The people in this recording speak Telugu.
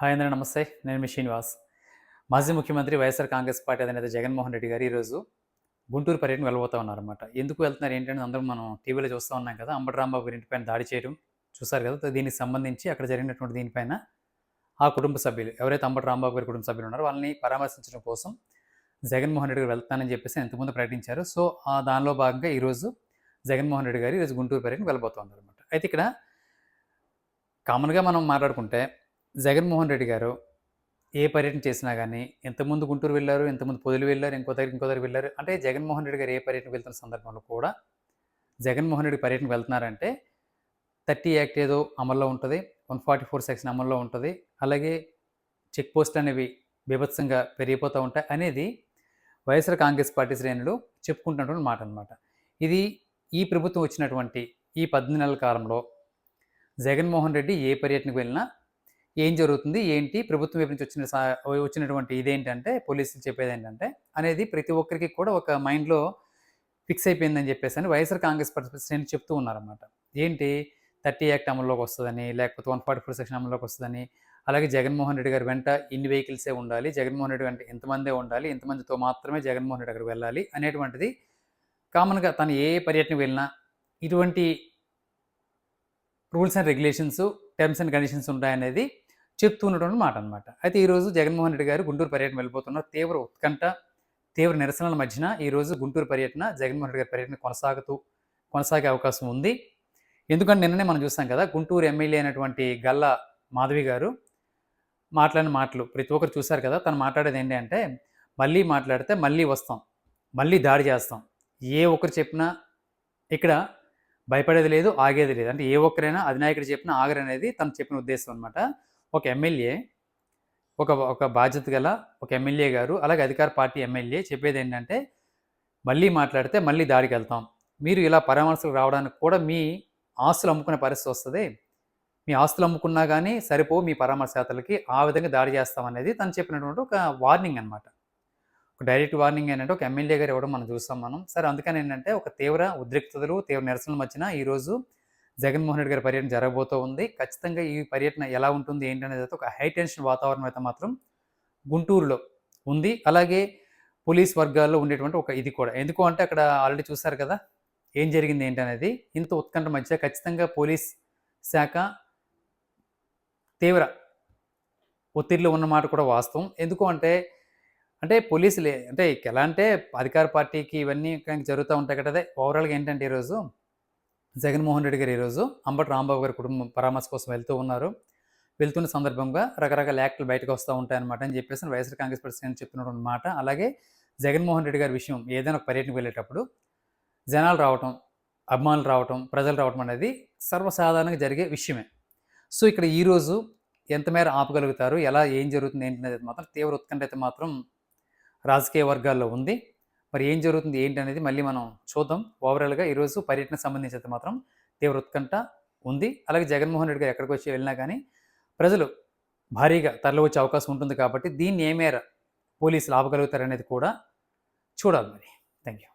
హాయ్ అందరూ నమస్తే నేను మీ శ్రీనివాస్. మాజీ ముఖ్యమంత్రి వైఎస్ఆర్ కాంగ్రెస్ పార్టీ అధినేత జగన్మోహన్ రెడ్డి గారు ఈరోజు గుంటూరు పర్యటన వెళ్ళబోతా ఉన్నారన్నమాట ఎందుకు వెళ్తున్నారు ఏంటంటే అందరం మనం టీవీలో చూస్తూ ఉన్నాం కదా అంబటి రాంబాబు గారి ఇంటిపైన దాడి చేయడం చూసారు కదా దీనికి సంబంధించి అక్కడ జరిగినటువంటి దీనిపైన ఆ కుటుంబ సభ్యులు ఎవరైతే అంబటి రాంబాబు గారి కుటుంబ సభ్యులు ఉన్నారో వాళ్ళని పరామర్శించడం కోసం జగన్మోహన్ రెడ్డి గారు వెళ్తానని చెప్పేసి ఎంతమంది ప్రకటించారు. సో ఆ దానిలో భాగంగా ఈరోజు జగన్మోహన్ రెడ్డి గారు ఈరోజు గుంటూరు పర్యటన వెళ్ళబోతున్నారు అనమాట అయితే ఇక్కడ కామన్గా మనం మాట్లాడుకుంటే జగన్మోహన్ రెడ్డి గారు ఏ పర్యటన చేసినా కానీ ఎంతమంది గుంటూరు వెళ్ళారు ఎంతమంది పొదులు వెళ్ళారు ఇంకో దగ్గర ఇంకో దగ్గర వెళ్ళారు అంటే జగన్మోహన్ రెడ్డి గారు ఏ పర్యటన వెళ్తున్న సందర్భంలో కూడా జగన్మోహన్ రెడ్డి పర్యటన వెళ్తున్నారంటే థర్టీ యాక్ట్ ఏదో అమల్లో ఉంటుంది వన్ ఫార్టీ ఫోర్ సెక్షన్ అమల్లో ఉంటుంది అలాగే చెక్ పోస్ట్ అనేవి బీభత్సంగా పెరిగిపోతూ ఉంటాయి అనేది వైఎస్ఆర్ కాంగ్రెస్ పార్టీ శ్రేణులు చెప్పుకుంటున్నటువంటి మాట అనమాట ఇది ఈ ప్రభుత్వం వచ్చినటువంటి ఈ పద్దెనిమిది నెలల కాలంలో జగన్మోహన్ రెడ్డి ఏ పర్యటనకు వెళ్ళినా ఏం జరుగుతుంది? ఏంటి? ప్రభుత్వం వైపు నుంచి వచ్చిన వచ్చినటువంటి ఇదేంటంటే పోలీసులు చెప్పేది ఏంటంటే అనేది ప్రతి ఒక్కరికి కూడా ఒక మైండ్లో ఫిక్స్ అయిపోయిందని చెప్పేసి అని వైఎస్ఆర్ కాంగ్రెస్ పార్టీ చెప్తూ ఉన్నారన్నమాట. ఏంటి? థర్టీ యాక్ట్ అమల్లోకి వస్తుందని లేకపోతే వన్ ఫార్టీ ఫోర్ సెక్షన్ అమల్లోకి వస్తుందని అలాగే జగన్మోహన్ రెడ్డి గారి వెంట ఇన్ని వెహికల్సే ఉండాలి జగన్మోహన్ రెడ్డి వెంట ఎంతమందే ఉండాలి ఎంతమందితో మాత్రమే జగన్మోహన్ రెడ్డి గారు వెళ్ళాలి అనేటువంటిది కామన్గా తను ఏ పర్యటన వెళ్ళినా ఇటువంటి rules and regulations terms and conditions ఉంటాయనేది చెప్తున్నటువంటి మాట అనమాట అయితే ఈరోజు జగన్మోహన్ రెడ్డి గారు గుంటూరు పర్యటన వెళ్ళిపోతున్నారు తీవ్ర ఉత్కంఠ తీవ్ర నిరసనల మధ్యన ఈరోజు గుంటూరు పర్యటన జగన్మోహన్ రెడ్డి గారి పర్యటన కొనసాగుతూ కొనసాగే అవకాశం ఉంది. ఎందుకంటే నిన్ననే మనం చూస్తాం కదా గుంటూరు ఎమ్మెల్యే అయినటువంటి గల్లా మాధవి గారు మాట్లాడిన మాటలు ప్రతి ఒక్కరు చూశారు కదా తను మాట్లాడేది ఏంటి అంటే మళ్ళీ మాట్లాడితే మళ్ళీ వస్తాం మళ్ళీ దాడి చేస్తాం ఏ ఒక్కరు చెప్పినా ఇక్కడ భయపడేది లేదు ఆగేది లేదు. అంటే ఏ ఒక్కరైనా అధినాయకుడు చెప్పిన ఆగరు అనేది తను చెప్పిన ఉద్దేశం అనమాట ఒక ఎమ్మెల్యే ఒక ఒక బాధ్యత గల ఒక ఎమ్మెల్యే గారు అలాగే అధికార పార్టీ ఎమ్మెల్యే చెప్పేది ఏంటంటే మళ్ళీ మాట్లాడితే మళ్ళీ దాడికి వెళ్తాం. మీరు ఇలా పరామర్శలు రావడానికి కూడా మీ ఆస్తులు అమ్ముకునే పరిస్థితి వస్తుంది. మీ ఆస్తులు అమ్ముకున్నా కానీ సరిపో మీ పరామర్శాతలకి ఆ విధంగా దాడి చేస్తామనేది తను చెప్పినటువంటి ఒక వార్నింగ్ అనమాట డైరెక్ట్ వార్నింగ్ ఏంటంటే ఒక ఎమ్మెల్యే గారు ఇవ్వడం మనం చూస్తాం మనం. సరే అందుకని ఏంటంటే ఒక తీవ్ర ఉద్రిక్తతలు తీవ్ర నిరసనల మధ్యన ఈరోజు జగన్మోహన్ రెడ్డి గారి పర్యటన జరగబోతూ ఉంది. ఖచ్చితంగా ఈ పర్యటన ఎలా ఉంటుంది ఏంటనేది అయితే ఒక హై టెన్షన్ వాతావరణం అయితే మాత్రం గుంటూరులో ఉంది. అలాగే పోలీస్ వర్గాల్లో ఉండేటువంటి ఒక ఇది కూడా. ఎందుకు అంటే అక్కడ ఆల్రెడీ చూశారు కదా ఏం జరిగింది ఏంటి అనేది ఇంత ఉత్కంఠ మధ్య ఖచ్చితంగా పోలీస్ శాఖ తీవ్ర ఒత్తిడిలో ఉన్నమాట కూడా వాస్తవం. ఎందుకు అంటే అంటే పోలీసులే అంటే ఎలా అంటే అధికార పార్టీకి ఇవన్నీ జరుగుతూ ఉంటాయి కదా ఓవరాల్గా ఏంటంటే ఈరోజు జగన్మోహన్ రెడ్డి గారు ఈరోజు అంబటి రాంబాబు గారి కుటుంబం పరామర్శ కోసం వెళ్తూ ఉన్నారు. వెళ్తున్న సందర్భంగా రకరకాల యాక్టులు బయటకు వస్తూ ఉంటాయన్నమాట అని చెప్పేసి వైఎస్ఆర్ కాంగ్రెస్ పార్టీ చెప్తున్నటువంటి మాట అలాగే జగన్మోహన్ రెడ్డి గారి విషయం ఏదైనా ఒక పర్యటనకు వెళ్ళేటప్పుడు జనాలు రావటం అభిమానులు రావటం ప్రజలు రావటం అనేది సర్వసాధారణంగా జరిగే విషయమే. సో ఇక్కడ ఈరోజు ఎంత మేర ఆపగలుగుతారు ఎలా ఏం జరుగుతుంది ఏంటి అనేది మాత్రం తీవ్ర ఉత్కంఠ అయితే మాత్రం రాజకీయ వర్గాల్లో ఉంది. మరి ఏం జరుగుతుంది? ఏంటి అనేది మళ్ళీ మనం చూద్దాం. ఓవరాల్గా ఈరోజు పర్యటన సంబంధించి అయితే మాత్రం తీవ్ర ఉత్కంఠ ఉంది. అలాగే జగన్మోహన్ రెడ్డి గారు ఎక్కడికి వచ్చి వెళ్ళినా కానీ ప్రజలు భారీగా తరలి వచ్చే అవకాశం ఉంటుంది కాబట్టి దీన్ని ఏ మేర పోలీసులు ఆపగలుగుతారనేది కూడా చూడాలి మరి. Thank you